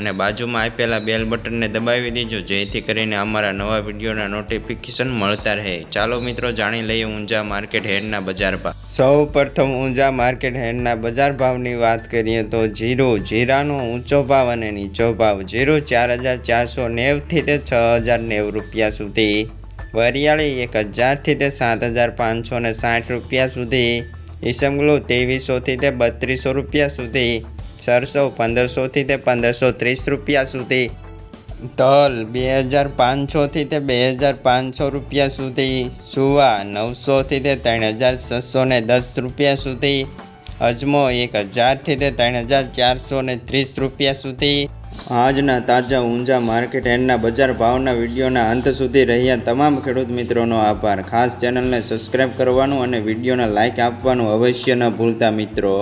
અને બાજુમાં આપેલા બેલ બટનને દબાવી દેજો, જેથી કરીને અમારા નવા વિડીયોના નોટિફિકેશન મળતા રહે. ચાલો મિત્રો, જાણી લઈએ ઊંઝા માર્કેટ હેડના બજાર ભાવ. સૌ પ્રથમ ઊંઝા માર્કેટ હેડના બજાર ભાવની વાત કરીએ તો જીરો, જીરાનો ઊંચો ભાવ અને નીચો ભાવ. જીરો ચાર હજાર ચારસો નેવથી તે છ હજાર નેવું રૂપિયા સુધી. વરિયાળી એક હજારથી તે સાત હજાર પાંચસો ને સાઠ રૂપિયા સુધી. ઈસમગલો ત્રેવીસોથી તે બત્રીસો રૂપિયા સુધી. સરસો પંદરસોથી તે પંદરસો ત્રીસ રૂપિયા સુધી. તલ, બે હજાર પાંચસોથી તે બે હજાર પાંચસો રૂપિયા સુધી. સુવા, નવસોથી તે ત્રણ હજાર છસો ને દસ રૂપિયા સુધી. અજમો, એક હજારથી તે ત્રણ હજાર ચારસો ને ત્રીસ રૂપિયા સુધી. આજના તાજા ઊંઝા માર્કેટ એન્ડના બજાર ભાવના વિડીયોના અંત સુધી રહ્યા તમામ ખેડૂત મિત્રોનો આભાર. ખાસ ચેનલને સબસ્ક્રાઈબ કરવાનું અને વિડીયોને લાઇક આપવાનું અવશ્ય ન ભૂલતા મિત્રો.